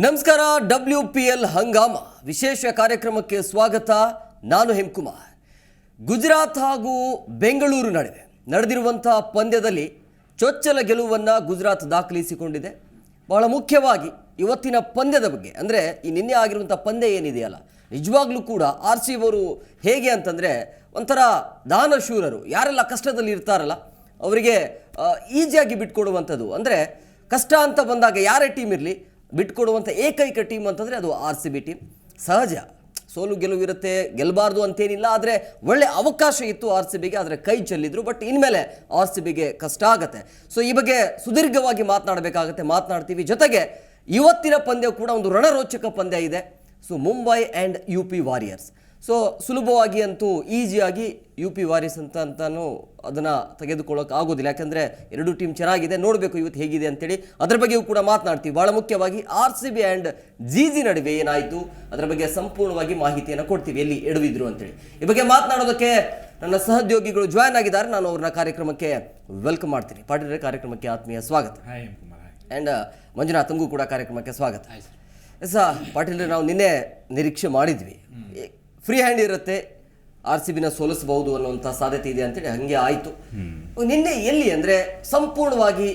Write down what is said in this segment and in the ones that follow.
ನಮಸ್ಕಾರ W P L Hungama. ವಿಶೇಷ ಕಾರ್ಯಕ್ರಮಕ್ಕೆ ಸ್ವಾಗತ. ನಾನು ಹೆಮ್ಕುಮಾರ್. ಗುಜರಾತ್ ಹಾಗೂ ಬೆಂಗಳೂರು ನಡುವೆ ನಡೆದಿರುವಂಥ ಪಂದ್ಯದಲ್ಲಿ ಚೊಚ್ಚಲ ಗೆಲುವನ್ನು ಗುಜರಾತ್ ದಾಖಲಿಸಿಕೊಂಡಿದೆ. ಬಹಳ ಮುಖ್ಯವಾಗಿ ಇವತ್ತಿನ ಪಂದ್ಯದ ಬಗ್ಗೆ. ಅಂದರೆ ಈ ನಿನ್ನೆ ಆಗಿರುವಂಥ ಪಂದ್ಯ ಏನಿದೆಯಲ್ಲ, ನಿಜವಾಗ್ಲೂ ಕೂಡ ಆರ್ ಸಿ ಅವರು ಹೇಗೆ ಅಂತಂದರೆ ಒಂಥರ ದಾನಶೂರರು. ಯಾರೆಲ್ಲ ಕಷ್ಟದಲ್ಲಿ ಇರ್ತಾರಲ್ಲ, ಅವರಿಗೆ ಈಸಿಯಾಗಿ ಬಿಟ್ಕೊಡುವಂಥದ್ದು. ಅಂದರೆ ಕಷ್ಟ ಅಂತ ಬಂದಾಗ ಯಾರೇ ಟೀಮ್ ಇರಲಿ ಬಿಟ್ಕೊಡುವಂಥ ಏಕೈಕ ಟೀಮ್ ಅಂತಂದರೆ ಅದು ಆರ್ ಸಿ ಬಿ ಟೀಮ್. ಸಹಜ. ಸೋಲು ಗೆಲುವಿರುತ್ತೆ ಗೆಲ್ಲಬಾರ್ದು ಅಂತೇನಿಲ್ಲ, ಆದರೆ ಒಳ್ಳೆ ಅವಕಾಶ ಇತ್ತು ಆರ್ ಸಿ ಬಿಗೆ, ಆದರೆ ಕೈ ಚೆಲ್ಲಿದ್ರು, ಬಟ್ ಇನ್ಮೇಲೆ ಆರ್ ಸಿ ಬಿಗೆ ಕಷ್ಟ ಆಗುತ್ತೆ. ಸೊ ಈ ಬಗ್ಗೆ ಸುದೀರ್ಘವಾಗಿ ಮಾತನಾಡಬೇಕಾಗತ್ತೆ, ಮಾತನಾಡ್ತೀವಿ. ಜೊತೆಗೆ ಇವತ್ತಿನ ಪಂದ್ಯ ಕೂಡ ಒಂದು ರಣರೋಚಕ ಪಂದ್ಯ ಇದೆ. So Mumbai and U P warriors so ಸುಲಭವಾಗಿ ಅಂತೂ ಈಸಿಯಾಗಿ ಯು ಪಿ ವಾರಿಸ್ ಅಂತ ಅಂತಾನು ಅದನ್ನು ತೆಗೆದುಕೊಳ್ಳೋಕೆ ಆಗೋದಿಲ್ಲ. ಯಾಕಂದರೆ ಎರಡು ಟೀಮ್ ಚೆನ್ನಾಗಿದೆ ನೋಡಬೇಕು ಇವತ್ತು ಹೇಗಿದೆ ಅಂತೇಳಿ. ಅದರ ಬಗ್ಗೆಯೂ ಕೂಡ ಮಾತನಾಡ್ತೀವಿ. ಭಾಳ ಮುಖ್ಯವಾಗಿ R C B and G G ನಡುವೆ ಏನಾಯಿತು ಅದರ ಬಗ್ಗೆ ಸಂಪೂರ್ಣವಾಗಿ ಮಾಹಿತಿಯನ್ನು ಕೊಡ್ತೀವಿ ಎಲ್ಲಿ ಎಡವಿದ್ರು ಅಂತೇಳಿ. ಈ ಬಗ್ಗೆ ಮಾತನಾಡೋದಕ್ಕೆ ನನ್ನ ಸಹೋದ್ಯೋಗಿಗಳು ಜಾಯ್ನ್ ಆಗಿದ್ದಾರೆ. ನಾನು ಅವ್ರನ್ನ ಕಾರ್ಯಕ್ರಮಕ್ಕೆ ವೆಲ್ಕಮ್ ಮಾಡ್ತೀನಿ. ಪಾಟೀಲ್ ಕಾರ್ಯಕ್ರಮಕ್ಕೆ ಆತ್ಮೀಯ ಸ್ವಾಗತ. ಆ್ಯಂಡ್ ಮಂಜುನಾಥ್ ತಂಗು ಕೂಡ ಕಾರ್ಯಕ್ರಮಕ್ಕೆ ಸ್ವಾಗತ. ಸರ್ ಪಾಟೀಲ್ ನಾವು ನಿನ್ನೆ ನಿರೀಕ್ಷೆ ಮಾಡಿದ್ವಿ. ಫ್ರೀ ಹ್ಯಾಂಡ್ ಇರುತ್ತೆ ಆರ್ ಸಿ ಬಿನ ಸೋಲಿಸಬಹುದು ಅನ್ನುವಂಥ ಸಾಧ್ಯತೆ ಇದೆ ಅಂತೇಳಿ ಹಂಗೆ ಆಯಿತು. ನಿನ್ನೆ ಎಲ್ಲಿ ಅಂದರೆ ಸಂಪೂರ್ಣವಾಗಿ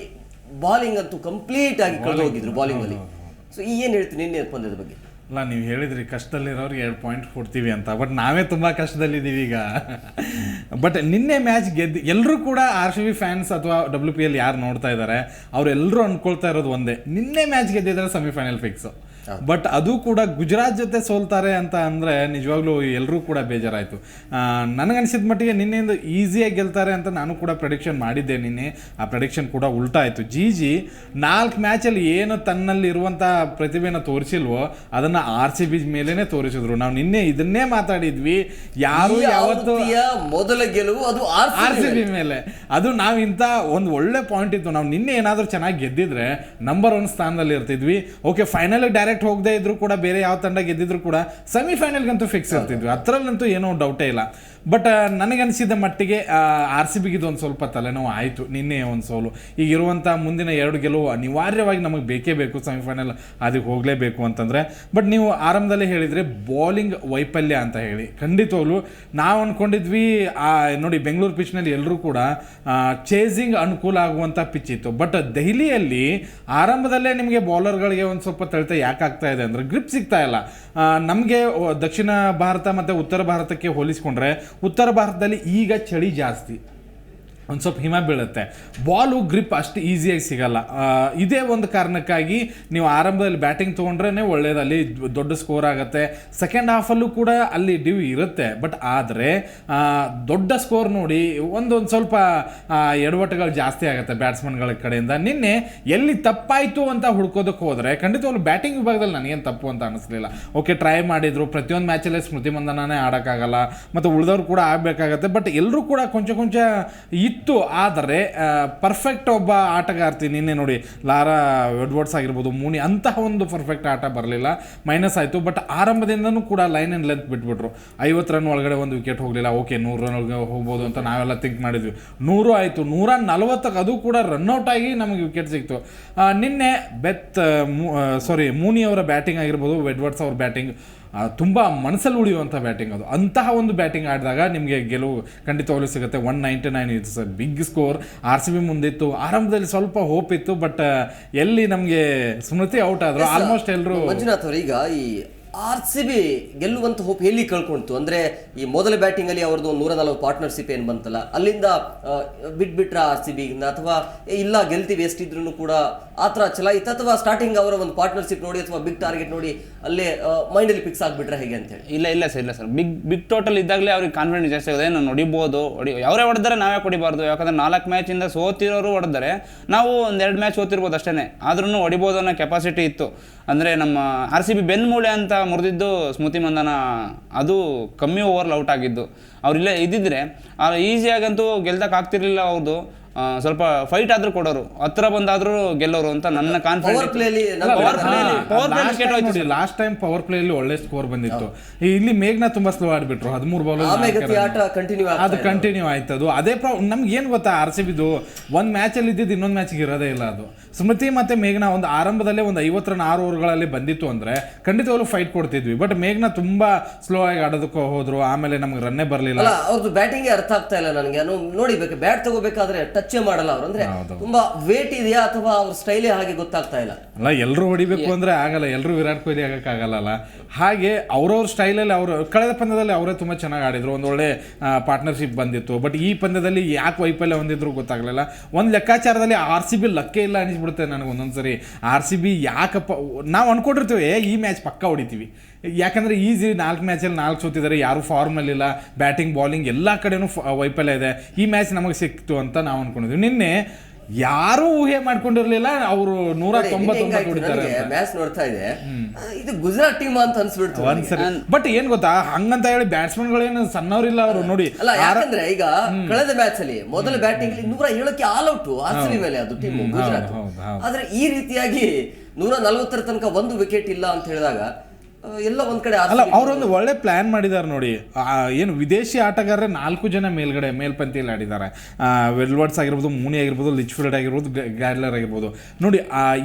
ಬಾಲಿಂಗ್ ಅಂತೂ ಕಂಪ್ಲೀಟ್ ಆಗಿ ಕಳೆದು ಹೋಗಿದ್ರು ಬಾಲಿಂಗ್ ಅಲ್ಲಿ. ಸೊ ಈ ಏನು ಹೇಳ್ತೀನಿ ನಿನ್ನೆ ಪಂದ್ಯದ ಬಗ್ಗೆ? ಅಲ್ಲ ನೀವು ಹೇಳಿದ್ರಿ ಕಷ್ಟದಲ್ಲಿರೋರಿಗೆ ಎರಡು ಪಾಯಿಂಟ್ ಕೊಡ್ತೀವಿ ಅಂತ ಬಟ್ ನಾವೇ ತುಂಬ ಕಷ್ಟದಲ್ಲಿದ್ದೀವಿ ಈಗ. ಬಟ್ ನಿನ್ನೆ ಮ್ಯಾಚ್ ಗೆದ್ದು ಎಲ್ಲರೂ ಕೂಡ ಆರ್ ಸಿ ಬಿ ಫ್ಯಾನ್ಸ್ ಅಥವಾ ಡಬ್ಲ್ಯೂ ಪಿ ಎಲ್ ಯಾರು ನೋಡ್ತಾ ಇದ್ದಾರೆ ಅವರೆಲ್ಲರೂ ಅಂದ್ಕೊಳ್ತಾ ಇರೋದು ಒಂದೇ. ನಿನ್ನೆ ಮ್ಯಾಚ್ ಗೆದ್ದಿದ್ರೆ ಸೆಮಿಫೈನಲ್ ಫಿಕ್ಸ್ ಬಟ್ ಅದು ಕೂಡ ಗುಜರಾತ್ ಜೊತೆ ಸೋಲ್ತಾರೆ ಅಂತ ಅಂದರೆ ನಿಜವಾಗ್ಲೂ ಎಲ್ಲರೂ ಕೂಡ ಬೇಜಾರಾಯಿತು. ನನಗನ್ಸಿದ ಮಟ್ಟಿಗೆ ನಿನ್ನೆಯಿಂದ ಈಸಿಯಾಗಿ ಗೆಲ್ತಾರೆ ಅಂತ ನಾನು ಕೂಡ ಪ್ರೆಡಿಕ್ಷನ್ ಮಾಡಿದ್ದೆ ನಿನ್ನೆ. ಆ ಪ್ರೆಡಿಕ್ಷನ್ ಕೂಡ ಉಲ್ಟಾ ಆಯಿತು. ಜಿ ಜಿ ನಾಲ್ಕು ಮ್ಯಾಚಲ್ಲಿ ಏನು ತನ್ನಲ್ಲಿ ತನ್ನಲ್ಲಿರುವಂಥ ಪ್ರತಿಭೆನ ತೋರಿಸಿಲ್ವೋ ಅದನ್ನು ಆರ್ ಸಿ ಬಿ ಮೇಲೇ ತೋರಿಸಿದ್ರು. ನಾವು ನಿನ್ನೆ ಇದನ್ನೇ ಮಾತಾಡಿದ್ವಿ. ಯಾರು ಯಾವತ್ತು ಮೊದಲ ಗೆಲುವು ಅದು ಆರ್ ಆರ್ ಸಿ ಬಿ ಮೇಲೆ. ಅದು ನಾವು ಇಂಥ ಒಂದು ಒಳ್ಳೆ ಪಾಯಿಂಟ್ ಇತ್ತು. ನಾವು ನಿನ್ನೆ ಏನಾದರೂ ಚೆನ್ನಾಗಿ ಗೆದ್ದಿದ್ರೆ ನಂಬರ್ ಒನ್ ಸ್ಥಾನದಲ್ಲಿ ಇರ್ತಿದ್ವಿ. ಓಕೆ ಫೈನಲ್ ಡೈರೆಕ್ಟ್ ಹೋಗದೆ ಇದ್ರು ಕೂಡ ಬೇರೆ ಯಾವ ತಂಡ ಗೆದ್ದಿದ್ರು ಕೂಡ ಸೆಮಿಫೈನಲ್ಗಂತೂ ಫಿಕ್ಸ್ ಇರ್ತಿದ್ವಿ. ಅದರಲ್ಲಂತೂ ಏನೋ ಡೌಟೇ ಇಲ್ಲ. ಬಟ್ ನನಗನ್ಸಿದ ಮಟ್ಟಿಗೆ ಆರ್ ಸಿ ಬಿಗಿದು ಒಂದು ಸ್ವಲ್ಪ ತಲೆನೋವು ಆಯಿತು. ನಿನ್ನೆ ಒಂದು ಸೋಲು. ಈಗ ಇರುವಂಥ ಮುಂದಿನ ಎರಡು ಗೆಲುವು ಅನಿವಾರ್ಯವಾಗಿ ನಮಗೆ ಬೇಕೇ ಬೇಕು ಸೆಮಿಫೈನಲ್ ಅದಕ್ಕೆ ಹೋಗಲೇಬೇಕು ಅಂತಂದರೆ. ಬಟ್ ನೀವು ಆರಂಭದಲ್ಲೇ ಹೇಳಿದರೆ ಬೌಲಿಂಗ್ ವೈಫಲ್ಯ ಅಂತ ಹೇಳಿ. ಖಂಡಿತವಾಗ್ಲೂ ನಾವು ಅಂದ್ಕೊಂಡಿದ್ವಿ ಆ ನೋಡಿ ಬೆಂಗಳೂರು ಪಿಚ್ನಲ್ಲಿ ಎಲ್ಲರೂ ಕೂಡ ಚೇಸಿಂಗ್ ಅನುಕೂಲ ಆಗುವಂಥ ಪಿಚ್ ಇತ್ತು. ಬಟ್ ದೆಹಲಿಯಲ್ಲಿ ಆರಂಭದಲ್ಲೇ ನಿಮಗೆ ಬೌಲರ್ಗಳಿಗೆ ಒಂದು ಸ್ವಲ್ಪ ತಳಿತ ಯಾಕೆ ಆಗ್ತಾ ಇದೆ ಅಂದರೆ ಗ್ರಿಪ್ ಸಿಗ್ತಾ ಇಲ್ಲ. ನಮಗೆ ದಕ್ಷಿಣ ಭಾರತ ಮತ್ತು ಉತ್ತರ ಭಾರತಕ್ಕೆ ಹೋಲಿಸ್ಕೊಂಡ್ರೆ ಉತ್ತರ ಭಾರತದಲ್ಲಿ ಈಗ ಚಳಿ ಜಾಸ್ತಿ. ಒಂದು ಸ್ವಲ್ಪ ಹಿಮ ಬೀಳುತ್ತೆ. ಬಾಲು, ಗ್ರಿಪ್ ಅಷ್ಟು ಈಸಿಯಾಗಿ ಸಿಗಲ್ಲ. ಇದೇ ಒಂದು ಕಾರಣಕ್ಕಾಗಿ ನೀವು ಆರಂಭದಲ್ಲಿ ಬ್ಯಾಟಿಂಗ್ ತೊಗೊಂಡ್ರೇ ಒಳ್ಳೇದು ಅಲ್ಲಿ ದೊಡ್ಡ ಸ್ಕೋರ್ ಆಗುತ್ತೆ. ಸೆಕೆಂಡ್ ಹಾಫಲ್ಲೂ ಕೂಡ ಅಲ್ಲಿ ಡಿವ್ ಇರುತ್ತೆ. ಬಟ್ ಆದರೆ ದೊಡ್ಡ ಸ್ಕೋರ್ ನೋಡಿ ಒಂದೊಂದು ಸ್ವಲ್ಪ ಎಡವಟ್ಟುಗಳು ಜಾಸ್ತಿ ಆಗುತ್ತೆ ಬ್ಯಾಟ್ಸ್ಮನ್ಗಳ ಕಡೆಯಿಂದ. ನಿನ್ನೆ ಎಲ್ಲಿ ತಪ್ಪಾಯಿತು ಅಂತ ಹುಡ್ಕೋದಕ್ಕೆ ಹೋದರೆ, ಖಂಡಿತವಾಗ್ಲೂ ಬ್ಯಾಟಿಂಗ್ ವಿಭಾಗದಲ್ಲಿ ನನಗೇನು ತಪ್ಪು ಅಂತ ಅನಿಸ್ಲಿಲ್ಲ. ಓಕೆ ಟ್ರೈ ಮಾಡಿದರು. ಪ್ರತಿಯೊಂದು ಮ್ಯಾಚಲ್ಲೇ ಸ್ಮೃತಿ ಮಂದನಾನೇ ಆಡೋಕ್ಕಾಗಲ್ಲ. ಮತ್ತು ಉಳಿದವ್ರು ಕೂಡ ಆಗಬೇಕಾಗತ್ತೆ. ಬಟ್ ಎಲ್ಲರೂ ಕೂಡ ಕೊಂಚ ಕೊಂಚ ಇತ್ತು ಆದರೆ ಪರ್ಫೆಕ್ಟ್ ಒಬ್ಬ ಆಟಗಾರ್ತಿ ನಿನ್ನೆ ನೋಡಿ, ಲಾರಾ ಎಡ್ವರ್ಡ್ಸ್ ಆಗಿರ್ಬೋದು, ಮೂನಿ, ಅಂತಹ ಒಂದು ಪರ್ಫೆಕ್ಟ್ ಆಟ ಬರಲಿಲ್ಲ. ಮೈನಸ್ ಆಯಿತು ಬಟ್ ಆರಂಭದಿಂದನೂ ಕೂಡ ಲೈನ್ ಆ್ಯಂಡ್ ಲೆಂತ್ ಬಿಟ್ಬಿಟ್ರು. ಐವತ್ತು ರನ್ ಒಳಗಡೆ ಒಂದು ವಿಕೆಟ್ ಹೋಗಲಿಲ್ಲ. ಓಕೆ ನೂರು ರನ್ ಒಳಗೆ ಹೋಗ್ಬೋದು ಅಂತ ನಾವೆಲ್ಲ ಥಿಂಕ್ ಮಾಡಿದ್ವಿ. ನೂರು ಆಯಿತು, ನೂರ ನಲವತ್ತಕ್ಕೆ ಅದು ಕೂಡ ರನ್ಔಟ್ ಆಗಿ ನಮಗೆ ವಿಕೆಟ್ ಸಿಕ್ತು. ನಿನ್ನೆ ಬೆತ್ ಸಾರಿ ಮೂನಿ ಅವರ ಬ್ಯಾಟಿಂಗ್ ಆಗಿರ್ಬೋದು, ಎಡ್ವರ್ಡ್ಸ್ ಅವ್ರ ಬ್ಯಾಟಿಂಗ್ ತುಂಬ ಮನಸ್ಸಲ್ಲಿ ಉಳಿಯುವಂಥ ಬ್ಯಾಟಿಂಗ್ ಅದು. ಅಂತಹ ಒಂದು ಬ್ಯಾಟಿಂಗ್ ಆಡಿದಾಗ ನಿಮಗೆ ಗೆಲುವು ಖಂಡಿತವಾಗ್ಲೂ ಸಿಗುತ್ತೆ. ಒನ್ ನೈಂಟಿ ನೈನ್ ಇತ್ತು sir big score R C B ಮುಂದಿತ್ತು. ಆರಂಭದಲ್ಲಿ ಸ್ವಲ್ಪ ಹೋಪ್ ಇತ್ತು ಬಟ್ ಎಲ್ಲಿ ನಮಗೆ ಸ್ಮೃತಿ ಔಟ್ ಆದರು ಆಲ್ಮೋಸ್ಟ್ ಎಲ್ಲರೂ ಮಂಜುನಾಥ್ ಅವರು ಈಗ ಈ ಆರ್ ಸಿ ಬಿ ಗೆಲ್ಲುವಂತ ಹೋಪ್ ಎಲ್ಲಿ ಕಳ್ಕೊಂತು ಅಂದ್ರೆ ಈ ಮೊದಲ ಬ್ಯಾಟಿಂಗ್ ಅಲ್ಲಿ ಅವ್ರದ್ದು ನೂರ ನಲವತ್ತು ಪಾರ್ಟ್ನರ್ಶಿಪ್ ಏನು ಬಂತಲ್ಲ, ಅಲ್ಲಿಂದ ಬಿಟ್ಬಿಟ್ರ ಆರ್ ಸಿ ಬಿಯಿಂದ ಅಥವಾ ಇಲ್ಲ, ಗೆಲ್ತೀವಿ ಎಷ್ಟಿದ್ರೂ ಕೂಡ ಆ ಥರ ಚಲಾಯಿತು ಅಥವಾ ಸ್ಟಾರ್ಟಿಂಗ್ ಅವರ ಒಂದು ಪಾರ್ಟ್ನರ್ಶಿಪ್ ನೋಡಿ, ಅಥವಾ ಬಿಗ್ ಟಾರ್ಗೆಟ್ ನೋಡಿ, ಅಲ್ಲೇ ಮೈಂಡಲ್ಲಿ ಫಿಕ್ಸ್ ಆಗಿಬಿಟ್ರೆ ಹೇಗೆ ಅಂತ ಹೇಳಿ? ಇಲ್ಲ ಇಲ್ಲ ಸರ್ ಇಲ್ಲ ಸರ್. ಬಿಗ್ ಬಿಗ್ ಟೋಟಲ್ ಇದ್ದಾಗಲೇ ಅವ್ರಿಗೆ ಕಾನ್ಫಿಡೆನ್ಸ್ ಜಾಸ್ತಿ ಆಗಿದೆ. ನಾನು ಹೊಡಿಬೋದು ಹೊಡಿ ಅವರೇ ಹೊಡೆದ್ರೆ ನಾವೇ ಹೊಡಿಬಾರ್ದು ಯಾಕಂದ್ರೆ ನಾಲ್ಕು ಮ್ಯಾಚಿಂದ ಸೋತಿರೋರು ಹೊಡೆದರೆ ನಾವು ಒಂದೆರಡು ಮ್ಯಾಚ್ ಸೋತಿರ್ಬೋದು ಅಷ್ಟೇ ಆದ್ರೂ ಹೊಡಿಬೋದು ಅನ್ನೋ ಕೆಪಾಸಿಟಿ ಇತ್ತು. ಅಂದರೆ ನಮ್ಮ ಆರ್ ಸಿ ಬಿ ಬೆನ್ಮೂಳೆ ಅಂತ ಮುರಿದಿದ್ದು ಸ್ಮೃತಿ ಮಂದನ ಅದು ಕಮ್ಮಿ ಓವರ್ಲ್ ಔಟ್ ಆಗಿದ್ದು ಅವರಿಲ್ಲ ಇದ್ದಿದ್ರೆ ಈಸಿಯಾಗಂತೂ ಗೆಲ್ದಕ್ಕೆ ಆಗ್ತಿರ್ಲಿಲ್ಲ ಅವ್ರದ್ದು ಸ್ವಲ್ಪ ಫೈಟ್ ಆದ್ರೂ ಕೊಡೋರು. ಹತ್ರ ಬಂದಾದ್ರೂ ಗೆಲ್ಲೋರು ಅಂತ ನನ್ನ power confidence last time power play ಅಲ್ಲಿ ಒಳ್ಳೆ ಸ್ಕೋರ್ ಬಂದಿತ್ತು. ಇಲ್ಲಿ ಮೇಘ್ನ ತುಂಬಾ ಸ್ಲೋ ಆಡ್ಬಿಟ್ರು. ಹದಿಮೂರು ಬಾಲ್ ಅದು ಕಂಟಿನ್ಯೂ ಆಯ್ತು. ಅದು ಅದೇ ಪ್ರಾಬ್ಲಮ್ ನಮ್ಗೆ ಏನ್ ಗೊತ್ತಾ ಆರ್ ಸಿ ಬಿದು ಒಂದ್ ಮ್ಯಾಚ್ ಅಲ್ಲಿ ಇದ್ದಿದ್ದು ಇನ್ನೊಂದ್ ಮ್ಯಾಚ್ಗೆ ಇರೋದೇ ಇಲ್ಲ ಅದು. ಸ್ಮೃತಿ ಮತ್ತೆ ಮೇಘ್ನ ಒಂದು ಆರಂಭದಲ್ಲೇ ಒಂದು ಐವತ್ತು ರನ್ ಆರು ಓವರ್ಗಳಲ್ಲಿ ಬಂದಿತ್ತು ಅಂದ್ರೆ ಖಂಡಿತವಾಗ್ಲೂ ಫೈಟ್ ಕೊಡ್ತಿದ್ವಿ. ಬಟ್ ಮೇಘ್ನ ತುಂಬಾ ಸ್ಲೋ ಆಗಿ ಆಡೋದಕ್ಕೆ ಹೋದ್ರು. ಆಮೇಲೆ ನಮ್ಗೆ ರನ್ನೇ ಬರ್ಲಿಲ್ಲ. ಅವ್ರದ್ದು ಬ್ಯಾಟಿಂಗ್ ಅರ್ಥ ಆಗ್ತಾ ಇಲ್ಲ ನನಗೆ. ನೋಡಿ ನೋಡಿಬೇಕು ಬ್ಯಾಟ್ ತಗೋಬೇಕಾದ್ರೆ ಟಚ್ ಮಾಡಲ್ಲ ಅವ್ರು. ಅಂದ್ರೆ ತುಂಬಾ ವೇಟ್ ಇದೆಯಾ ಅಥವಾ ಅವ್ರ ಸ್ಟೈಲೇ ಹಾಗೆ ಗೊತ್ತಾಗ್ತಾ ಇಲ್ಲ? ಅಲ್ಲ ಎಲ್ಲರೂ ಹೊಡಿಬೇಕು ಅಂದ್ರೆ ಆಗಲ್ಲ. ಎಲ್ಲರೂ ವಿರಾಟ್ ಕೊಹ್ಲಿ ಆಗಕ್ಕಾಗಲ್ಲ ಹಾಗೆ ಅವ್ರವ್ರ ಸ್ಟೈಲಲ್ಲಿ ಅವರು ಕಳೆದ ಪಂದ್ಯದಲ್ಲಿ ಅವರೇ ತುಂಬಾ ಚೆನ್ನಾಗಿ ಆಡಿದ್ರು. ಒಂದು ಒಳ್ಳೆ ಪಾರ್ಟ್ನರ್ಶಿಪ್ ಬಂದಿತ್ತು. ಬಟ್ ಈ ಪಂದ್ಯದಲ್ಲಿ ಯಾಕೆ ವೈಫಲ್ಯ ಹೊಂದಿದ್ರು ಗೊತ್ತಾಗಲಿಲ್ಲ. ಒಂದು ಲೆಕ್ಕಾಚಾರದಲ್ಲಿ ಆರ್ ಸಿ ಬಿ ಲಕ್ಕೇ ಇಲ್ಲ ಅನಿಸ್ಬಿಡುತ್ತೆ ನನಗೆ ಒಂದೊಂದ್ಸರಿ. ಆರ್ ಸಿ ಬಿ ಯಾಕಪ್ಪ ನಾವು ಅನ್ಕೊಂಡಿರ್ತೀವಿ ಏ, ಈ ಮ್ಯಾಚ್ ಪಕ್ಕ ಹೊಡಿತೀವಿ. ಯಾಕಂದ್ರೆ ಈಸಿ ನಾಲ್ಕು ಮ್ಯಾಚಲ್ಲಿ ನಾಲ್ಕು ಸೋತಿದ್ದಾರೆ ಯಾರು ಫಾರ್ಮಲ್ಲಿಲ್ಲ ಬ್ಯಾಟಿಂಗ್ ಬಾಲಿಂಗ್ ಎಲ್ಲ ಕಡೆನೂ ವೈಫಲ್ಯ ಇದೆ. ಈ ಮ್ಯಾಚ್ ನಮಗೆ ಸಿಕ್ತು ಅಂತ ನಾವು ಅಂದ್ಕೊಂಡಿದ್ವಿ ನಿನ್ನೆ ಯಾರು ಊಹೆ ಮಾಡ್ಕೊಂಡಿರ್ಲಿಲ್ಲ ಅವರು ನೂರ ತೊಂಬತ್ತೊಂಬತ್ತು ಹೊಡಿತಾರೆ ಮ್ಯಾಚ್ ನೋಡ್ತಾ ಇದೆ ಇದು ಗುಜರಾತ್ ಟೀಮ್ ಅಂತ ಅನ್ಸ್ಬಿಡ್ತು ನನಗೆ. ಒಂದ್ಸರಿ ಬಟ್ ಏನ್ ಗೊತ್ತಾ ಹಂಗಂತ ಹೇಳಿ ಬ್ಯಾಟ್ಸ್ಮನ್ ಗಳೇನು ಸಣ್ಣವರಿಲ್ಲ ಅವರು ನೋಡಿ. ಅಲ್ಲ ಯಾಕಂದ್ರೆ ಈಗ ಕಳೆದ ಮ್ಯಾಚ್ ಅಲ್ಲಿ ಮೊದಲ ಬ್ಯಾಟಿಂಗ್ ಅಲ್ಲಿ ನೂರ ಏಳಕ್ಕೆ ಆಲ್ ಔಟ್ ಆರ್ ಮೇಲೆ ಅದು ಟೀಮ್ ಗುಜರಾತ್. ಆದ್ರೆ ಈ ರೀತಿಯಾಗಿ ನೂರ ನಲ್ವತ್ತರ ತನಕ ಒಂದು ವಿಕೆಟ್ ಇಲ್ಲ ಅಂತ ಹೇಳಿದಾಗ ಎಲ್ಲ ಒಂದ್ ಕಡೆ ಅಲ್ಲ ಅವ್ರೊಂದು ಒಳ್ಳೆ ಪ್ಲಾನ್ ಮಾಡಿದ್ದಾರೆ ನೋಡಿ. ಏನು ವಿದೇಶಿ ಆಟಗಾರರೇ ನಾಲ್ಕು ಜನ ಮೇಲ್ಗಡೆ ಮೇಲ್ಪಂಕ್ತಿಯಲ್ಲಿ ಆಡಿದ್ದಾರೆ. ವೆಲ್ವರ್ಡ್ಸ್ ಆಗಿರ್ಬೋದು ಮೂನಿ ಆಗಿರ್ಬೋದು ಲಿಚ್ಫೀಲ್ಡ್ ಆಗಿರ್ಬೋದು ಗ್ಯಾಡ್ಲರ್ ಆಗಿರ್ಬೋದು. ನೋಡಿ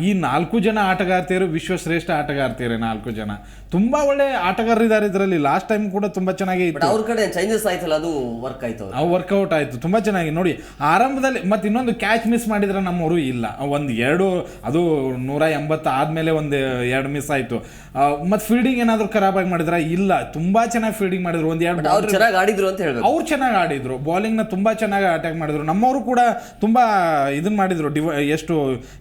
ಈ ನಾಲ್ಕು ಜನ ಆಟಗಾರ್ತಿಯರು ವಿಶ್ವಶ್ರೇಷ್ಠ ಆಟಗಾರ್ತಿಯರೇ ನಾಲ್ಕು ಜನ. ತುಂಬಾ ಒಳ್ಳೆ ಆಟಗಾರರಿದ್ದಾರೆ ಇದರಲ್ಲಿ. ಲಾಸ್ಟ್ ಟೈಮ್ ಕೂಡ ತುಂಬಾ ಚೆನ್ನಾಗಿ ಅವ್ರ ಕಡೆ ಚೇಂಜಸ್ ಆಯ್ತಲ್ಲ ಅದು ವರ್ಕ್ ಆಯ್ತು ಆ ವರ್ಕೌಟ್ ಆಯ್ತು. ತುಂಬಾ ಚೆನ್ನಾಗಿ. ನೋಡಿ ಆರಂಭದಲ್ಲಿ ಮತ್ತೆ ಇನ್ನೊಂದು ಕ್ಯಾಚ್ ಮಿಸ್ ಮಾಡಿದ್ರೆ ನಮ್ಮವರು ಇಲ್ಲ. ಒಂದು ಎರಡು ಅದು ನೂರ ಎಂಬತ್ತು ಆದ್ಮೇಲೆ ಒಂದು ಎರಡು ಮಿಸ್ ಆಯ್ತು. ಮತ್ತೆ ಫೀಲ್ಡಿಂಗ್ ಏನಾದ್ರು ಖರಾಬ್ ಆಗಿ ಮಾಡಿದ್ರ? ಇಲ್ಲ ತುಂಬಾ ಚೆನ್ನಾಗಿ ಫೀಲ್ಡಿಂಗ್ ಮಾಡಿದ್ರು. ಒಂದ್ ಎರಡು ಅವ್ರು ಚೆನ್ನಾಗಿ ಆಡಿದ್ರು ಅಂತ ಹೇಳ್ಬೇಕು. ಅವ್ರು ಚೆನ್ನಾಗಿ ಆಡಿದ್ರು. ಬೌಲಿಂಗ್ನ ತುಂಬಾ ಚೆನ್ನಾಗಿ ಅಟ್ಯಾಕ್ ಮಾಡಿದ್ರು. ನಮ್ಮವರು ಕೂಡ ತುಂಬಾ ಇದನ್ನ ಮಾಡಿದ್ರು. ಡಿವ ಎಷ್ಟು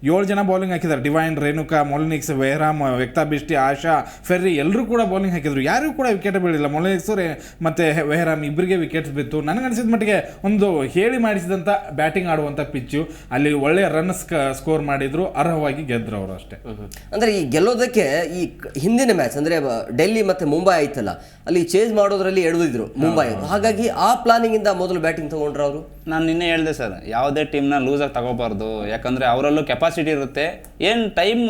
ಏಳು ಜನ ಬೌಲಿಂಗ್ ಹಾಕಿದ್ರು. Devine Renuka Molineux Wareham Ekta Bisht Asha Perry ಎಲ್ಲರೂ ಕೂಡ ಬೌಲಿಂಗ್ ಹಾಕಿದ್ರು. ಯಾರಿಗೂ ಕೂಡ ವಿಕೆಟ್ ಬೀಳಿಲ್ಲ. ಮೊಲಿನಿಕ್ಸ್ ಮತ್ತೆ ವೆಹರಾಮ್ ಇಬ್ಬರಿಗೆ ವಿಕೆಟ್ಸ್ ಬಿತ್ತು. ನನಗನ್ಸಿದ ಮಟ್ಟಿಗೆ ಒಂದು ಹೇಳಿ ಮಾಡಿಸಿದಂತ ಬ್ಯಾಟಿಂಗ್ ಆಡುವಂತ ಪಿಚ್ಚು ಅಲ್ಲಿ ಒಳ್ಳೆ ರನ್ ಸ್ಕೋರ್ ಮಾಡಿದ್ರು. ಅರ್ಹವಾಗಿ ಗೆದ್ರು ಅವರು ಅಷ್ಟೇ. ಅಂದ್ರೆ ಈ ಗೆಲ್ಲೋದಕ್ಕೆ ಈ ಹಿಂದಿನ ಮ್ಯಾಚ್ ಅಂದ್ರೆ ಬ- ಡೆಲ್ಲಿ ಮತ್ತು ಮುಂಬೈ ಆಯ್ತಲ್ಲ ಅಲ್ಲಿ ಚೇಂಜ್ ಮಾಡೋದ್ರಲ್ಲಿ ಎಳೆದಿದ್ರು ಮುಂಬೈ ಅವರು. ಹಾಗಾಗಿ ಆ ಪ್ಲಾನಿಂಗ್ ಇಂದ ಮೊದಲು ಬ್ಯಾಟಿಂಗ್ ತಗೊಂಡ್ರು ಅವರು? ನಾನು ನಿನ್ನೆ ಹೇಳಿದೆ ಸರ್ ಯಾವುದೇ ಟೀಮ್ನ ಲೂಸಾಗಿ ತಗೋಬಾರ್ದು. ಯಾಕಂದರೆ ಅವರಲ್ಲೂ ಕೆಪಾಸಿಟಿ ಇರುತ್ತೆ. ಏನು ಟೈಮ್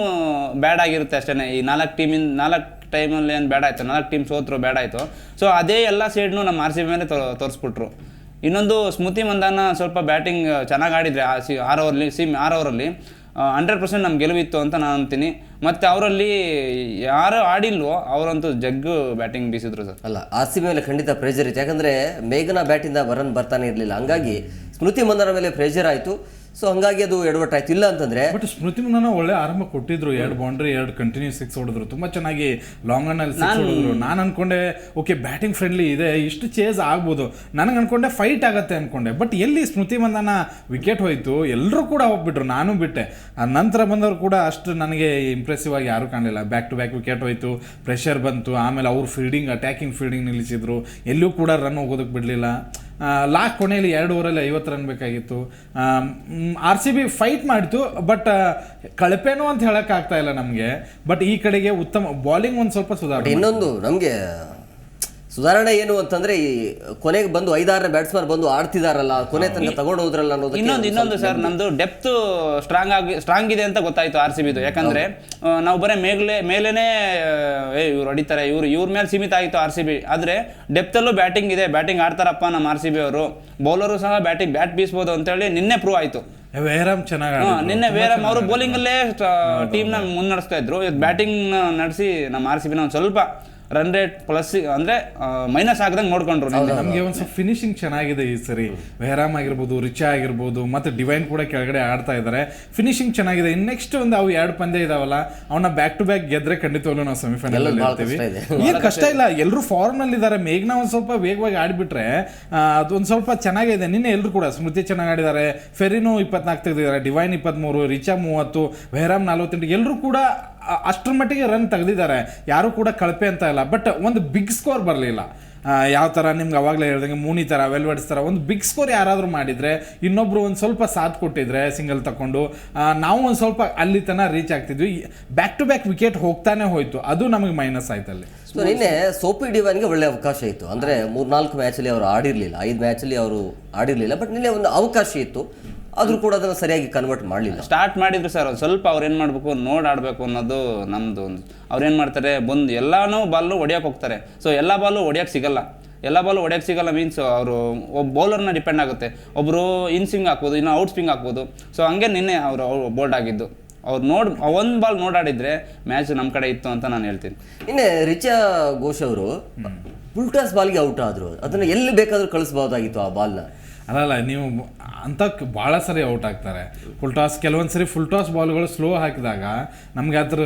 ಬ್ಯಾಡ್ ಆಗಿರುತ್ತೆ ಅಷ್ಟೇ ಈ ನಾಲ್ಕು ಟೀಮಿಂದ ನಾಲ್ಕು ಟೈಮಲ್ಲಿ ಏನು ಬ್ಯಾಡ್ ಆಯಿತು ನಾಲ್ಕು ಟೀಮ್ ಸೋತ್ರು ಬ್ಯಾಡ್ ಆಯಿತು. ಸೊ ಅದೇ ಎಲ್ಲ ಸೈಡ್ನು ನಮ್ಮ ಆರ್ ಸಿ ಬಿ ಮೇಲೆ ತೋರಿಸ್ಬಿಟ್ರು. ಇನ್ನೊಂದು ಸ್ಮೃತಿ ಮಂದಾನ ಸ್ವಲ್ಪ ಬ್ಯಾಟಿಂಗ್ ಚೆನ್ನಾಗಿ ಆಡಿದರೆ ಆ ಸಿ ಆರ್ ಓವರ್ಲಿ ಸಿಮ್ ಆರ್ ಓವರಲ್ಲಿ ಹಂಡ್ರೆಡ್ ಪರ್ಸೆಂಟ್ ನಮ್ಮ ಗೆಲುವಿತ್ತು ಅಂತ ನಾನು ಅಂತೀನಿ. ಮತ್ತು ಅವರಲ್ಲಿ ಯಾರು ಆಡಿಲ್ವೋ ಅವರಂತೂ ಜಗ್ಗು ಬ್ಯಾಟಿಂಗ್ ಬೀಸಿದ್ರು ಸರ್. ಅಲ್ಲ ಆರ್ ಸಿ ಮೇಲೆ ಖಂಡಿತ ಪ್ರೆಷರ್ ಇತ್ತು. ಯಾಕಂದರೆ ಮೇಘನ ಬ್ಯಾಟಿಂದ ರನ್ ಬರ್ತಾನೆ ಇರಲಿಲ್ಲ. ಹಂಗಾಗಿ ಸ್ಮೃತಿ ಮಂದನ ಮೇಲೆ ಪ್ರೆಷರ್ ಆಯ್ತು. ಸೊ ಹಂಗಾಗಿ ಅದು ಎಡವಟ್ ಆಯ್ತು ಇಲ್ಲ ಅಂತಂದ್ರೆ ಬಟ್ ಸ್ಮೃತಿ ಮಂದನ ಒಳ್ಳೆ ಆರಂಭ ಕೊಟ್ಟಿದ್ರು. ಎರಡು ಬೌಂಡ್ರಿ ಎರಡು ಕಂಟಿನ್ಯೂ ಸಿಕ್ಸ್ ಹೊಡೆದ್ರು. ತುಂಬಾ ಚೆನ್ನಾಗಿ ಲಾಂಗ್ ರನ್ ಅಲ್ಲಿ ಸಿಕ್ಸ್ ಹೊಡೆದ್ರು. ನಾನು ಅನ್ಕೊಂಡೆ ಓಕೆ ಬ್ಯಾಟಿಂಗ್ ಫ್ರೆಂಡ್ಲಿ ಇದೆ. ಇಷ್ಟು ಚೇಸ್ ಆಗ್ಬೋದು. ನನಗೆ ಅನ್ಕೊಂಡೆ ಫೈಟ್ ಆಗತ್ತೆ ಅನ್ಕೊಂಡೆ. ಬಟ್ ಎಲ್ಲಿ ಸ್ಮೃತಿ ಮಂದನ ವಿಕೆಟ್ ಹೋಯ್ತು ಎಲ್ಲರೂ ಕೂಡ ಹೋಗ್ಬಿಟ್ರು ನಾನು ಬಿಟ್ಟೆ. ಆ ನಂತರ ಬಂದವರು ಕೂಡ ಅಷ್ಟು ನನಗೆ ಇಂಪ್ರೆಸಿವ್ ಆಗಿ ಯಾರು ಕಾಣಲಿಲ್ಲ. ಬ್ಯಾಕ್ ಟು ಬ್ಯಾಕ್ ವಿಕೆಟ್ ಹೋಯ್ತು. ಪ್ರೆಷರ್ ಬಂತು. ಆಮೇಲೆ ಅವ್ರು ಫೀಲ್ಡಿಂಗ್ ಅಟ್ಯಾಕಿಂಗ್ ಫೀಲ್ಡಿಂಗ್ ನಿಲ್ಲಿಸಿದ್ರು. ಎಲ್ಲೂ ಕೂಡ ರನ್ ಹೋಗೋದಕ್ಕೆ ಬಿಡಲಿಲ್ಲ. ಲಾಸ್ಟ್ ಕೊನೆಯಲ್ಲಿ ಎರಡು ಓವರಲ್ಲಿ ಐವತ್ತು ರನ್ ಬೇಕಾಗಿತ್ತು. ಆರ್ ಸಿ ಬಿ ಫೈಟ್ ಮಾಡಿತು ಬಟ್ ಕಳಪೆನೋ ಅಂತ ಹೇಳಕ್ಕಾಗ್ತಾ ಇಲ್ಲ ನಮಗೆ. ಬಟ್ ಈ ಕಡೆಗೆ ಉತ್ತಮ ಬಾಲಿಂಗ್ ಒಂದು ಸ್ವಲ್ಪ ಸುಧಾರಣೆ ಇನ್ನೊಂದು, ನಮ್ಗೆ ಸುಧಾರಣೆ ಏನು ಅಂತಂದ್ರೆ ಈ ಕೊನೆಗೆ ಬಂದು ಐದಾರನೇ ಬ್ಯಾಟ್ಸ್ಮನ್ ಬಂದು ಆಡ್ತಿದಾರಲ್ಲ ಕೊನೆ ತನಕ ತಗೊಂಡು ಹೋದ್ರಲ್ಲ ಅನ್ನೋದಕ್ಕೆ ಇನ್ನೊಂದು ಇನ್ನೊಂದು ಸರ್ ನಮ್ದು ಡೆಪ್ತ್ ಸ್ಟ್ರಾಂಗ್ ಆಗಿ ಸ್ಟ್ರಾಂಗ್ ಇದೆ ಅಂತ ಗೊತ್ತಾಯ್ತು ಆರ್ ಸಿ ಬಿದು. ಯಾಕಂದ್ರೆ ನಾವು ಬರೀ ಮೇಲೆ ಮೇಲೇನೆ ಏ ಇವ್ರು ಹೊಡಿತಾರೆ ಇವ್ರು ಇವ್ರ ಮೇಲೆ ಸೀಮಿತ ಆಯಿತು ಆರ್ ಸಿ ಬಿ. ಆದರೆ ಡೆಪ್ತಲ್ಲೂ ಬ್ಯಾಟಿಂಗ್ ಇದೆ. ಬ್ಯಾಟಿಂಗ್ ಆಡ್ತಾರಪ್ಪ ನಮ್ಮ ಆರ್ ಸಿ ಬಿ ಅವರು. ಬೌಲರು ಸಹ ಬ್ಯಾಟಿಂಗ್ ಬ್ಯಾಟ್ ಬೀಸ್ಬೋದು ಅಂತೇಳಿ ನಿನ್ನೆ ಪ್ರೂವ್ ಆಯಿತು. ವೇರಾಮ್ ಚೆನ್ನಾಗಿ. ನಿನ್ನೆ ವೇರಮ್ ಅವರು ಬೌಲಿಂಗಲ್ಲೇ ಟೀಮ್ನ ಮುನ್ನಡೆಸ್ತಾ ಇದ್ರು. ಬ್ಯಾಟಿಂಗ್ ನಡೆಸಿ ನಮ್ಮ ಆರ್ ಸಿ ಬಿನ ಒಂದು ಸ್ವಲ್ಪ ರನ್ ರೇಟ್ ಪ್ಲಸ್ ಅಂದ್ರೆ ಮೈನಸ್ ಆಗದಂಗೆ ನೋಡ್ಕೊಂಡ್ರು ನಮ್ಗೆ ಒಂದ್ ಸ್ವಲ್ಪ ಫಿನಿಶಿಂಗ್ ಚೆನ್ನಾಗಿದೆ ಈ ಸರಿ. ವೆಹರಾಮ್ ಆಗಿರ್ಬೋದು ರಿಚಾ ಆಗಿರ್ಬೋದು ಮತ್ತೆ ಡಿವೈನ್ ಕೂಡ ಕೆಳಗಡೆ ಆಡ್ತಾ ಇದ್ದಾರೆ ಫಿನಿಶಿಂಗ್ ಚೆನ್ನಾಗಿದೆ. ಇನ್ ನೆಕ್ಸ್ಟ್ ಒಂದು ಅವು ಎರಡು ಪಂದ್ಯ ಇದಾವಲ್ಲ ಅವನ್ನ ಬ್ಯಾಕ್ ಟು ಬ್ಯಾಕ್ ಗೆದ್ರೆ ಖಂಡಿತವಾಗ್ಲೂ ನಾವು ಸೆಮಿಫೈನಲ್ ಇರ್ತೀವಿ. ಕಷ್ಟ ಏನ್ ಕಷ್ಟ ಇಲ್ಲ ಎಲ್ಲರೂ ಫಾರ್ಮ್ನಲ್ಲಿ ಇದ್ದಾರೆ ಮೇಘ್ನ ಒಂದ್ ಸ್ವಲ್ಪ ವೇಗವಾಗಿ ಆಡ್ಬಿಟ್ರೆ ಅದು ಅದೊಂದ್ ಸ್ವಲ್ಪ ಚೆನ್ನಾಗಿದೆ. ನಿನ್ನೆ ಎಲ್ಲರೂ ಕೂಡ ಸ್ಮೃತಿ ಚೆನ್ನಾಗಿ ಆಡಿದ್ದಾರೆ. ಫೆರಿನು ಇಪ್ಪತ್ನಾಲ್ಕು ತೆಗೆದಿದ್ದಾರೆ ಡಿವೈನ್ ಇಪ್ಪತ್ಮೂರು ರಿಚಾ ಮೂವತ್ತು ವೆಹರಾಮ್ ನಲವತ್ತೆಂಟು ಎಲ್ಲರೂ ಕೂಡ ಅಷ್ಟ್ರ ಮಟ್ಟಿಗೆ ರನ್ ತೆಗೆದಿದ್ದಾರೆ. ಯಾರು ಕೂಡ ಕಳಪೆ ಅಂತ ಇಲ್ಲ. ಬಟ್ ಒಂದು ಬಿಗ್ ಸ್ಕೋರ್ ಬರಲಿಲ್ಲ. ಯಾವ ಥರ ನಿಮ್ಗೆ ಅವಾಗಲೇ ಹೇಳ್ದಂಗೆ ಮೂನಿ ಥರ ವೆಲ್ವೆಡ್ಸ್ ಥರ ಒಂದು ಬಿಗ್ ಸ್ಕೋರ್ ಯಾರಾದರೂ ಮಾಡಿದರೆ, ಇನ್ನೊಬ್ರು ಒಂದು ಸ್ವಲ್ಪ ಸಾಥ್ ಕೊಟ್ಟಿದ್ರೆ ಸಿಂಗಲ್ ತಗೊಂಡು ನಾವು ಒಂದು ಸ್ವಲ್ಪ ಅಲ್ಲಿ ತನಕ ರೀಚ್ ಆಗ್ತಿದ್ವಿ. ಬ್ಯಾಕ್ ಟು ಬ್ಯಾಕ್ ವಿಕೆಟ್ ಹೋಗ್ತಾನೆ ಹೋಯ್ತು. ಅದು ನಮಗೆ ಮೈನಸ್ ಆಯ್ತು ಅಲ್ಲಿ. ಸೊ ನಿನ್ನೆ ಸೋಪಿ ಡಿವನ್ಗೆ ಒಳ್ಳೆ ಅವಕಾಶ ಇತ್ತು. ಅಂದರೆ ಮೂರ್ನಾಲ್ಕು ಮ್ಯಾಚಲ್ಲಿ ಅವರು ಆಡಿರಲಿಲ್ಲ. ಐದು ಮ್ಯಾಚಲ್ಲಿ ಅವರು ಆಡಿರಲಿಲ್ಲ. ಬಟ್ ನಿನ್ನೆ ಒಂದು ಅವಕಾಶ ಇತ್ತು. ಆದ್ರೂ ಕೂಡ ಅದನ್ನ ಸರಿಯಾಗಿ ಕನ್ವರ್ಟ್ ಮಾಡಲಿಲ್ಲ. ಸ್ಟಾರ್ಟ್ ಮಾಡಿದ್ರು ಸರ್ ಒಂದು ಸ್ವಲ್ಪ ಅವ್ರು ಏನು ಮಾಡಬೇಕು ನೋಡಿ ಆಡಬೇಕು ಅನ್ನೋದು ನಮ್ಮದು ಒಂದು ಅವ್ರು ಏನು ಮಾಡ್ತಾರೆ ಬಂದು ಎಲ್ಲಾನು ಬಾಲ್ಲು ಹೊಡಿಯೋಕೆ ಹೋಗ್ತಾರೆ. ಸೊ ಎಲ್ಲ ಬಾಲು ಹೊಡಿಯೋಕೆ ಸಿಗಲ್ಲ. ಎಲ್ಲ ಬಾಲು ಹೊಡಿಯೋಕೆ ಸಿಗಲ್ಲ ಮೀನ್ಸ್ ಅವರು ಒಬ್ಬ ಬೌಲರ್ನ ಡಿಪೆಂಡ್ ಆಗುತ್ತೆ. ಒಬ್ಬರು ಇನ್ ಸ್ವಿಂಗ್ ಹಾಕ್ಬೋದು ಇನ್ನು ಔಟ್ ಸ್ವಿಂಗ್ ಹಾಕ್ಬೋದು. ಸೊ ಹಂಗೆ ನಿನ್ನೆ ಅವರು ಬೋಲ್ಡ್ ಆಗಿದ್ದು. ಅವ್ರು ನೋಡ್ ಒಂದು ಬಾಲ್ ನೋಡಾಡಿದ್ರೆ ಮ್ಯಾಚ್ ನಮ್ಮ ಕಡೆ ಇತ್ತು ಅಂತ ನಾನು ಹೇಳ್ತೀನಿ. ಇನ್ನೇ ರಿಚಾ ಘೋಷ್ ಅವರು ಉಲ್ಟಾಸ್ ಬಾಲ್ಗೆ ಔಟ್ ಆದರು. ಅದನ್ನು ಎಲ್ಲಿ ಬೇಕಾದರೂ ಕಳಿಸ್ಬೋದಾಗಿತ್ತು ಆ ಬಾಲ್ನ ಅಲ್ಲಲ್ಲ, ನೀವು ಅಂತ ಭಾಳ ಸರಿ ಔಟ್ ಆಗ್ತಾರೆ. ಫುಲ್ ಟಾಸ್ ಕೆಲವೊಂದು ಸರಿ ಫುಲ್ ಟಾಸ್ ಬಾಲ್ಗಳು ಸ್ಲೋ ಹಾಕಿದಾಗ ನಮಗೆ ಅದ್ರ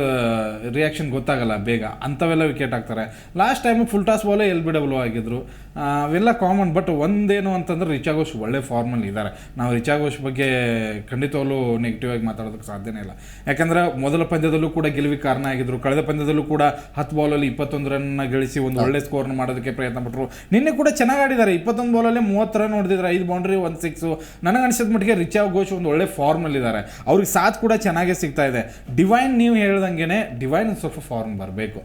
ರಿಯಾಕ್ಷನ್ ಗೊತ್ತಾಗಲ್ಲ ಬೇಗ. ಅಂಥವೆಲ್ಲ ವಿಕೆಟ್ ಹಾಕ್ತಾರೆ. ಲಾಸ್ಟ್ ಟೈಮು ಫುಲ್ ಟಾಸ್ ಬಾಲೇ ಎಲ್ ಬಿ ಡಬ್ಲ್ಯೂ ಆಗಿದ್ರು. ಅವೆಲ್ಲ ಕಾಮನ್ ಬಟ್ ಒಂದೇನು ಅಂತಂದ್ರೆ ರಿಚಾ ಘೋಷ್ ಒಳ್ಳೆ ಫಾರ್ಮಲ್ಲಿ ಇದ್ದಾರೆ ನಾವು ರಿಚಾ ಘೋಷ್ ಬಗ್ಗೆ ಖಂಡಿತವಾಗ್ಲೂ ನೆಗೆಟಿವ್ ಆಗಿ ಮಾತಾಡೋದಕ್ಕೆ ಸಾಧ್ಯನೇ ಇಲ್ಲ. ಯಾಕಂದ್ರೆ ಮೊದಲ ಪಂದ್ಯದಲ್ಲೂ ಕೂಡ ಗೆಲುವಿಗೆ ಕಾರಣ ಆಗಿದ್ರು. ಕಳೆದ ಪಂದ್ಯದಲ್ಲೂ ಕೂಡ ಹತ್ತು ಬಾಲಲ್ಲಿ ಇಪ್ಪತ್ತೊಂದು ರನ್ ಗಳಿಸಿ ಒಂದು ಒಳ್ಳೆ ಸ್ಕೋರ್ನ ಮಾಡೋದಕ್ಕೆ ಪ್ರಯತ್ನ ಪಟ್ಟರು ನಿನ್ನೆ ಕೂಡ ಚೆನ್ನಾಗಿ ಆಡಿದ್ದಾರೆ. ಇಪ್ಪತ್ತೊಂದು ಬಾಲಲ್ಲಿ ಮೂವತ್ತು ರನ್ ಹೊಡೆದಿದ್ದಾರೆ. ಐದು ಬೌಂಡ್ರಿ ಒಂದು ಸಿಕ್ಸು ನನಗೆ ಅನಿಸಿದ ಮಟ್ಟಿಗೆ ರಿಚಾ ಘೋಷ್ ಒಂದು ಒಳ್ಳೆ ಫಾರ್ಮಲ್ಲಿದ್ದಾರೆ ಅವ್ರಿಗೆ ಸಾಥ್ ಕೂಡ ಚೆನ್ನಾಗೇ ಸಿಗ್ತಾ ಇದೆ. ಡಿವೈನ್ ನೀವು ಹೇಳ್ದಂಗೆ ಡಿವೈನ್ ಒಂದು ಸ್ವಲ್ಪ ಫಾರ್ಮ್ ಬರಬೇಕು.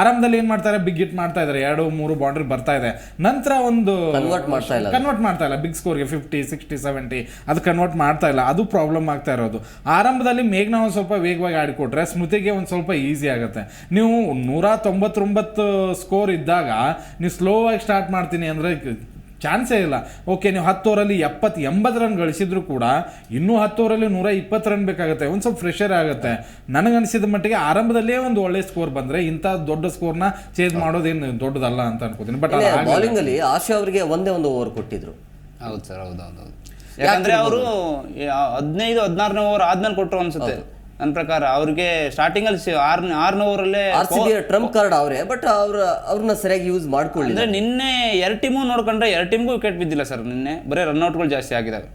ಆರಂಭದಲ್ಲಿ ಏನು ಮಾಡ್ತಾರೆ? ಬಿಗ್ ಹಿಟ್ ಮಾಡ್ತಾ ಇದ್ದಾರೆ ಎರಡು ಮೂರು ಬೌಂಡ್ರಿ ಬರ್ತಾ ಇದೆ. ನಂತರ ಒಂದು ಕನ್ವರ್ಟ್ ಮಾಡ್ತಾ ಇಲ್ಲ. ಕನ್ವರ್ಟ್ ಮಾಡ್ತಾ ಇಲ್ಲ. ಬಿಗ್ ಸ್ಕೋರ್ಗೆ ಫಿಫ್ಟಿ ಸಿಕ್ಸ್ಟಿ ಸೆವೆಂಟಿ ಅದು ಕನ್ವರ್ಟ್ ಮಾಡ್ತಾ ಇಲ್ಲ. ಅದು ಪ್ರಾಬ್ಲಮ್ ಆಗ್ತಾ ಇರೋದು. ಆರಂಭದಲ್ಲಿ ಮೇಘ್ನ ಒಂದು ಸ್ವಲ್ಪ ವೇಗವಾಗಿ ಆಡಿಕೊಟ್ರೆ ಸ್ಮೃತಿಗೆ ಒಂದು ಸ್ವಲ್ಪ ಈಸಿ ಆಗುತ್ತೆ. ನೀವು ನೂರ ತೊಂಬತ್ತೊಂಬತ್ತು ಸ್ಕೋರ್ ಇದ್ದಾಗ ನೀವು ಸ್ಲೋ ಆಗಿ ಸ್ಟಾರ್ಟ್ ಮಾಡ್ತೀನಿ ಅಂದರೆ ಚಾನ್ಸೇ ಇಲ್ಲ. ಓಕೆ ನೀವು ಹತ್ತು ಓವರಲ್ಲಿ ಎಪ್ಪತ್ತು ಎಂಬತ್ತು ರನ್ ಗಳಿಸಿದ್ರು ಕೂಡ ಇನ್ನೂ ಹತ್ತು ಓವರಲ್ಲಿ ನೂರ ಇಪ್ಪತ್ತು ರನ್ ಬೇಕಾಗುತ್ತೆ. ಒಂದು ಸ್ವಲ್ಪ ಫ್ರೆಶರ್ ಆಗುತ್ತೆ. ನನಗನ್ಸಿದ ಮಟ್ಟಿಗೆ ಆರಂಭದಲ್ಲೇ ಒಂದು ಒಳ್ಳೆ ಸ್ಕೋರ್ ಬಂದರೆ ಇಂಥ ದೊಡ್ಡ ಸ್ಕೋರ್ನ ಚೇಂಜ್ ಮಾಡೋದೇನು ದೊಡ್ಡದಲ್ಲ ಅಂತ ಅನ್ಕೋತೀನಿ. ಬಟ್ ಬಾಲಿಂಗಲ್ಲಿ ಆಶಾ ಅವರಿಗೆ ಒಂದೇ ಒಂದು ಓವರ್ ಕೊಟ್ಟಿದ್ರು. ಹೌದು ಸರ್ ಹೌದು ಹೌದು ಹೌದು. ಯಾಕಂದ್ರೆ ಅವರು ಹದಿನೈದು ಹದಿನಾರನೇ ಓವರ್ ಆದ್ಮೇಲೆ ಕೊಟ್ಟರು ಅನ್ಸುತ್ತೆ. ನನ್ನ ಪ್ರಕಾರ ಅವ್ರಿಗೆ ಸ್ಟಾರ್ಟಿಂಗ್ ಅಲ್ಲಿ ಆರ್ ಆರನೇ ಓವರಲ್ಲೇ R C B trump card ಅವರೇ ಬಟ್ ಅವ್ರ ಅವ್ರನ್ನ ಸರಿಯಾಗಿ ಯೂಸ್ ಮಾಡ್ಕೊಳ್ಳಿ ಅಂದ್ರೆ ನಿನ್ನೆ ಎರಡು ಟೀಮು ನೋಡ್ಕೊಂಡ್ರೆ ಎರಡು ಟೀಮ್ಗೂ ವಿಕೆಟ್ ಬಿದ್ದಿಲ್ಲ ಸರ್ ನಿನ್ನೆ. ಬರೀ ರನ್ಔಟ್ಗಳು ಜಾಸ್ತಿ ಆಗಿದಾವೆ.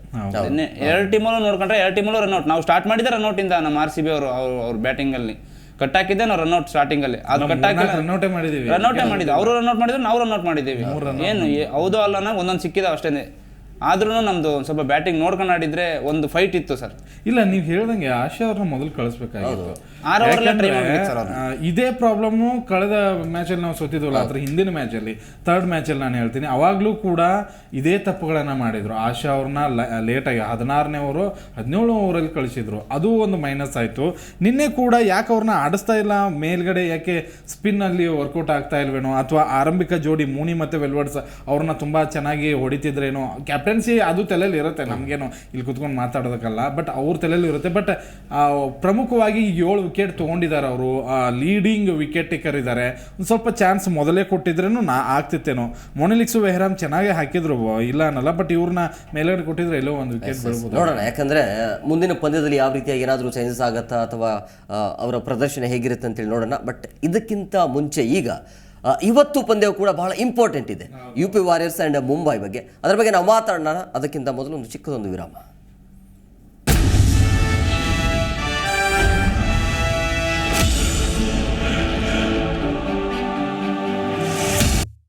ನಿನ್ನೆ ಎರಡು ಟೀಮಲ್ಲೂ ನೋಡ್ಕೊಂಡ್ರೆ ಎರಡು ಟೀಮಲ್ಲೂ ರನ್ಔಟ್ ನಾವು ಸ್ಟಾರ್ಟ್ ಮಾಡಿದ ರನ್ಔಟ್ ಇಂದ ನಮ್ಮ ಆರ್ ಸಿ ಬಿ ಅವರು ಅವ್ರ ಅವ್ರ ಬ್ಯಾಟಿಂಗ್ ಅಲ್ಲಿ. ಕಟ್ ಹಾಕಿದ್ದೆ ನಾವು ರನ್ಔಟ್ ಸ್ಟಾರ್ಟಿಂಗ್ ಅಲ್ಲಿ. ಅದು ಕಟ್ ಹಾಕಿಲ್ಲ. ರನ್ಔಟೇ ಮಾಡಿದೀವಿ. ರನ್ಔಟೇ ಮಾಡಿದ್ವಿ. ಅವರು ರನ್ಔಟ್ ಮಾಡಿದ್ರು ನಾವು ರನ್ಔಟ್ ಮಾಡಿದ್ದೀವಿ ಏನು ಹೌದೋ ಅಲ್ಲ ಅನ್ನೋ ಒಂದೊಂದು ಸಿಕ್ಕಿದ ಅಷ್ಟೇ ಆದ್ರೂ ನಮ್ದು ಒಂದ್ ಸ್ವಲ್ಪ ಬ್ಯಾಟಿಂಗ್ ನೋಡ್ಕೊಂಡು ಆಡಿದ್ರೆ ಒಂದು ಫೈಟ್ ಇತ್ತು ಸರ್. ಇಲ್ಲ ನೀವು ಹೇಳ್ದಂಗೆ ಆಶಾ ಅವ್ರನ್ನ ಮೊದಲು ಕಳಿಸ್ಬೇಕಾಗಿತ್ತು. ಅಲ್ಲೇ. ಇದೇ ಪ್ರಾಬ್ಲಮ್ ಕಳೆದ ಮ್ಯಾಚಲ್ಲಿ ನಾವು ಸೋತಿದ್ವಲ್ಲ ಅದ್ರ ಹಿಂದಿನ ಮ್ಯಾಚಲ್ಲಿ ಥರ್ಡ್ ಮ್ಯಾಚಲ್ಲಿ ನಾನು ಹೇಳ್ತೀನಿ. ಅವಾಗ್ಲೂ ಕೂಡ ಇದೇ ತಪ್ಪುಗಳನ್ನ ಮಾಡಿದ್ರು. ಆಶಾ ಅವ್ರನ್ನ ಲೇಟಾಗಿ ಹದಿನಾರನೇ ಓವರು ಹದಿನೇಳು ಓವರಲ್ಲಿ ಕಳಿಸಿದ್ರು. ಅದು ಒಂದು ಮೈನಸ್ ಆಯ್ತು. ನಿನ್ನೆ ಕೂಡ ಯಾಕೆ ಅವ್ರನ್ನ ಆಡಿಸ್ತಾ ಇಲ್ಲ? ಮೇಲ್ಗಡೆ ಯಾಕೆ ಸ್ಪಿನ್ ಅಲ್ಲಿ ವರ್ಕೌಟ್ ಆಗ್ತಾ ಇಲ್ವೇನೋ? ಅಥವಾ ಆರಂಭಿಕ ಜೋಡಿ ಮೂನಿ ಮತ್ತೆ ವೆಲ್ವರ್ಡ್ಸ್ ಅವ್ರನ್ನ ತುಂಬಾ ಚೆನ್ನಾಗಿ ಹೊಡಿತಿದ್ರೇನೋ? ಕ್ಯಾಪ್ಟನ್ಸಿ ಅದು ತಲೆಯಲ್ಲಿ ಇರುತ್ತೆ ನಮಗೇನು. ಇಲ್ಲಿ ಕುತ್ಕೊಂಡು ಮಾತಾಡೋದಕ್ಕಲ್ಲ. ಬಟ್ ಅವ್ರ ತಲೆಯಲ್ಲಿ ಇರುತ್ತೆ. ಬಟ್ ಪ್ರಮುಖವಾಗಿ ಏಳು ವಿಕೆಟ್ ತೊಗೊಂಡಿದ್ದಾರೆ ಅವರು. ಲೀಡಿಂಗ್ ವಿಕೆಟ್ ಟೇಕರ್ ಇದ್ದಾರೆ. ಒಂದು ಸ್ವಲ್ಪ ಚಾನ್ಸ್ ಮೊದಲೇ ಕೊಟ್ಟಿದ್ರೇನು ನಾ ಆಗ್ತಿತ್ತೇನೋ. ಮೊನಿಲಿಕ್ಸು ವೆಹರಾಮ್ ಚೆನ್ನಾಗೇ ಹಾಕಿದ್ರು. ಇಲ್ಲ ಅನ್ನಲ್ಲ ಬಟ್ ಇವ್ರನ್ನ ಮೇಲ್ಗಡೆ ಕೊಟ್ಟಿದ್ರೆ ಎಲ್ಲೋ ಒಂದು ವಿಕೆಟ್ ಬರ್ಬೋದು ನೋಡೋಣ ಯಾಕಂದ್ರೆ ಮುಂದಿನ ಪಂದ್ಯದಲ್ಲಿ ಯಾವ ರೀತಿಯಾಗಿ ಏನಾದರೂ ಚೇಂಜಸ್ ಆಗತ್ತಾ ಅಥವಾ ಅವರ ಪ್ರದರ್ಶನ ಹೇಗಿರುತ್ತೆ ಅಂತೇಳಿ ನೋಡೋಣ. ಬಟ್ ಇದಕ್ಕಿಂತ ಮುಂಚೆ ಈಗ ಇವತ್ತು ಪಂದ್ಯವು ಕೂಡ ಬಹಳ ಇಂಪಾರ್ಟೆಂಟ್ ಇದೆ. U P warriors and Mumbai ಬಗ್ಗೆ. ಅದರ ಬಗ್ಗೆ ನಾವು ಮಾತಾಡೋಣ. ಅದಕ್ಕಿಂತ ಮೊದಲು ಒಂದು ಚಿಕ್ಕದೊಂದು ವಿರಾಮ.